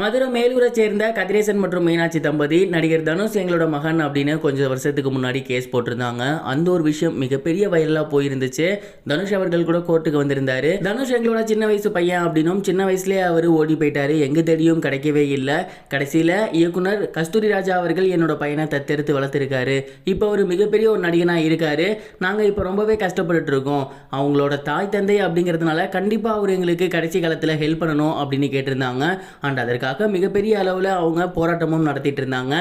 மதுரை மேலூரை சேர்ந்த கதிரேசன் மற்றும் மீனாட்சி தம்பதி நடிகர் தனுஷ் எங்களோட மகன் அப்படின்னு கொஞ்சம் வருஷத்துக்கு முன்னாடி கேஸ் போட்டிருந்தாங்க. அந்த ஒரு விஷயம் மிகப்பெரிய வைரலாக போயிருந்துச்சு. தனுஷ் அவர்கள் கூட கோர்ட்டுக்கு வந்திருந்தாரு. தனுஷ் எங்களோட சின்ன வயசு பையன் அப்படின்னும் சின்ன வயசுலேயே அவர் ஓடி போயிட்டாரு. எங்க தேடியும் கிடைக்கவே இல்லை. கடைசியில் இயக்குனர் கஸ்தூரி ராஜா அவர்கள் என்னோட பையனை தத்தெடுத்து வளர்த்துருக்காரு. இப்போ அவர் மிகப்பெரிய ஒரு நடிகனாக இருக்காரு. நாங்கள் இப்போ ரொம்பவே கஷ்டப்பட்டுட்டு இருக்கோம். அவங்களோட தாய் தந்தை அப்படிங்கிறதுனால கண்டிப்பாக அவர் எங்களுக்கு கடைசி காலத்தில் ஹெல்ப் பண்ணணும் அப்படின்னு கேட்டிருந்தாங்க. அண்ட் அதற்கு அதற்காக மிகப்பெரிய அளவில் அவங்க போராட்டமும் நடத்திட்டு இருந்தாங்க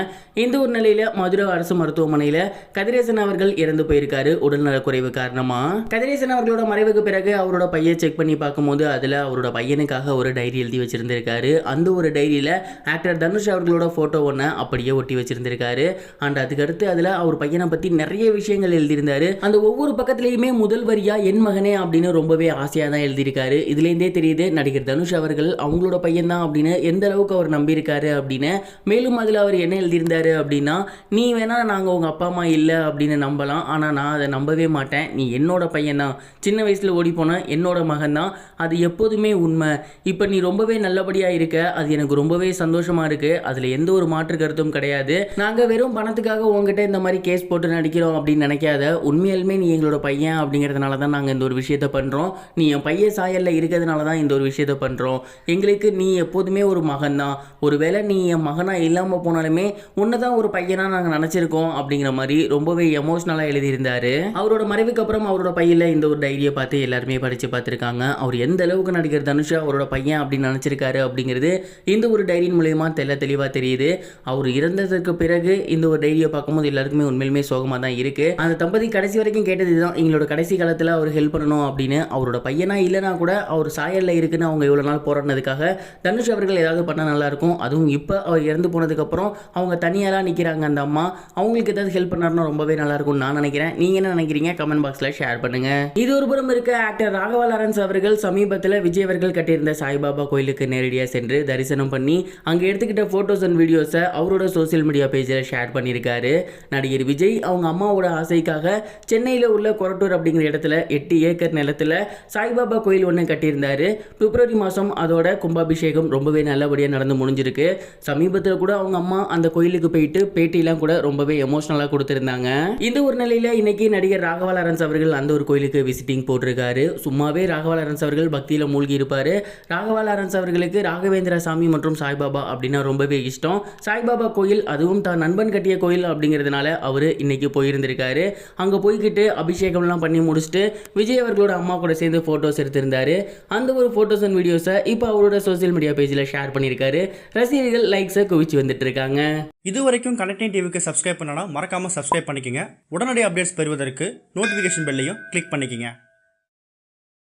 இந்த ஒரு நிலையில் மதுரை அரசு மருத்துவமனையில் கதிரேசன் அவர்கள் இறந்து போயிருக்காரு. உடல்நலக்குறைவு காரணமாக கதிரேசன் அவர்களோட மறைவுக்கு பிறகு அவரோட பையை செக் பண்ணி பார்க்கும்போது அதில் அவரோட பையனுக்காக ஒரு டைரி எழுதி வச்சிருந்திருக்காரு. அந்த ஒரு டைரியில் ஆக்டர் தனுஷ் அவர்களோட ஃபோட்டோ ஒன்று அப்படியே ஒட்டி வச்சிருந்திருக்காரு. அண்ட் அதுக்கடுத்து அதில் அவர் பையனை பற்றி நிறைய விஷயங்கள் எழுதியிருந்தாரு. அந்த ஒவ்வொரு பக்கத்துலேயுமே முதல் வரியா என் மகனே அப்படின்னு ரொம்பவே ஆசையாக தான் எழுதியிருக்காரு இதுலேருந்தே தெரியுது நடிகர் தனுஷ் அவர்கள் அவங்களோட பையன் தான் அப்படின்னு எந்த அளவுக்கு அவர் நம்பியிருக்காரு அப்படின்னு. மேலும் அதில் அவர் என்ன எழுதியிருந்தாரு அப்படின்னா நீ வேணா நாங்கள் உங்கள் அப்பா அம்மா இல்லை அப்படின்னு நம்பலாம். ஆனால் நான் அதை நம்பவே மாட்டேன். நீ என்னோட பையன் தான். சின்ன வயசில் ஓடி போன என்னோட மகன் தான். அது எப்போதுமே உண்மை. இப்போ நீ ரொம்பவே நல்லபடியாக இருக்க. அது எனக்கு ரொம்பவே சந்தோஷமாக இருக்குது அதில் எந்த ஒரு மாற்று கருத்தும் கிடையாது. நாங்கள் வெறும் பணத்துக்காக உங்ககிட்ட இந்த மாதிரி கேஸ் போட்டு நடிக்கிறோம் அப்படின்னு நினைக்காத. உண்மையாலுமே நீ எங்களோட பையன் அப்படிங்கிறதுனால தான் நாங்கள் இந்த ஒரு விஷயத்த பண்ணுறோம் நீ என் பையன் சாயலில் இருக்கிறதுனால தான் இந்த ஒரு விஷயத்த பண்ணுறோம் எங்களுக்கு நீ எப்போதுமே ஒரு மகன் தான் ஒருவேளை நீ என் மகனாக இல்லாமல் போனாலுமே உன்னை தான் ஒரு பையனாக நாங்கள் நினச்சிருக்கோம் அப்படிங்கிற மாதிரி ரொம்பவே எமோஷ்னலாக எழுதியிருந்தார். அவரோட மறைவுக்கு அப்புறம் அவரோட பையில் இந்த ஒரு டைரியை பார்த்து எல்லாருமே படித்து பார்த்துருக்காங்க. அவர் எந்த அளவுக்கு நடிகர் தனுஷா அவரோட பையன் அப்படின்னு நினச்சிருக்காரு அப்படிங்கிறது இந்த ஒரு டைரியின் மூலயமா தெல்ல தெளிவாக தெரியுது. அவர் இறந்ததற்கு பிறகு இந்த ஒரு டைரியை பார்க்கும்போது எல்லாருக்குமே உண்மையிலுமே சோகமாக தான் இருக்குது அந்த தம்பதி கடைசி வரைக்கும் கேட்டது இதுதான் எங்களோட கடைசி காலத்தில் அவர் ஹெல்ப் பண்ணணும் அப்படின்னு. அவரோட பையனா இல்லைனா கூட அவர் சாயலில் இருக்குன்னு அவங்க இவ்வளோ நாள் போராடினதுக்காக தனுஷ் அவர்கள் ஏதாவது பண்ணால் நல்லாயிருக்கும். அதுவும் இப்போ அவர் இறந்து போனதுக்கப்புறம் அவங்க தனியாலாம் நிற்கிறாங்க அந்த அம்மா. அவங்களுக்கு ஏதாவது ஹெல்ப் பண்ணாருன்னா ரொம்பவே நல்லா நான் நினைக்கிறேன். நீங்கள் என்ன நினைக்கிறீங்க? கமெண்ட் பாக்ஸில் ஷேர் பண்ணுங்க. இது ஒரு புறம் இருக்க ஆக்டர் ராகவா லாரன்ஸ் அவர்கள் சமீபத்தில் விஜய் அவர்கள் கட்டியிருந்த சாய்பாபா கோயிலுக்கு நேரடியாக சென்று தரிசனம் பண்ணி அங்கே எடுத்துக்கிட்ட ஃபோட்டோஸ் அண்ட் வீடியோஸை அவரோட சோசியல் மீடியா பேஜில் ஷேர் பண்ணியிருக்காரு. நடிகர் விஜய் அவங்க அம்மாவோட ஆசைக்காக சென்னையில் உள்ள கொரட்டூர் அப்படிங்கிற இடத்துல எட்டு ஏக்கர் நிலத்தில் சாய்பாபா கோயில் ஒன்று கட்டியிருந்தாரு. பிப்ரவரி மாதம் அதோட கும்பாபிஷேகம் ரொம்பவே நல்லபடியாக நடந்து முடிஞ்சிருக்கு. சமீபத்தில் கூட அவங்க அம்மா அந்த கோயிலுக்கு போயிட்டு பேட்டிலாம் கூட ரொம்பவே எமோஷ்னலாக கொடுத்துருந்தாங்க. இந்த ஒரு நிலையில் இன்னைக்கு நடிகர் ராகவா லாரன்ஸ் அவர்கள் அந்த ஒரு கோயிலுக்கு விசிட்டிங் போட்டிருக்காரு. சும்மாவே ராகவா லாரன்ஸ் அவர்கள் பக்தியில் மூழ்கி இருப்பார் ராகவா லாரன்ஸ் அவர்களுக்கு ராகவேந்திர சாமி மற்றும் சாய்பாபா அப்படின்னா ரொம்பவே இஷ்டம். சாய்பாபா கோயில் அதுவும் தான் நண்பன் கட்டிய கோயில் அப்படிங்கிறதுனால அவர் இன்னைக்கு போயிருந்திருக்காரு. அங்கே போய்கிட்டு அபிஷேகம்லாம் பண்ணி முடிச்சுட்டு விஜய் அவர்களோட அம்மா கூட சேர்ந்து ஃபோட்டோஸ் எடுத்திருந்தாரு. அந்த ஒரு ஃபோட்டோஸ் அண்ட் வீடியோஸை இப்போ அவரோட சோஷியல் மீடியா பேஜில் ஷேர் பண்ணி பண்ணியிருக்காரு. ரசிகர்கள் லைக்ஸை குவிச்சு வந்துட்டு இருக்காங்க இது வரைக்கும் கனெக்டிங் டிவிக்கு சப்ஸ்கிரைப் பண்ணனா மறக்காமல் சப்ஸ்கிரைப் பண்ணிக்கங்க. உடனடி அப்டேட்ஸ் பெறுவதற்கு நோட்டிஃபிகேஷன் பெல்லையும் கிளிக் பண்ணிக்கங்க.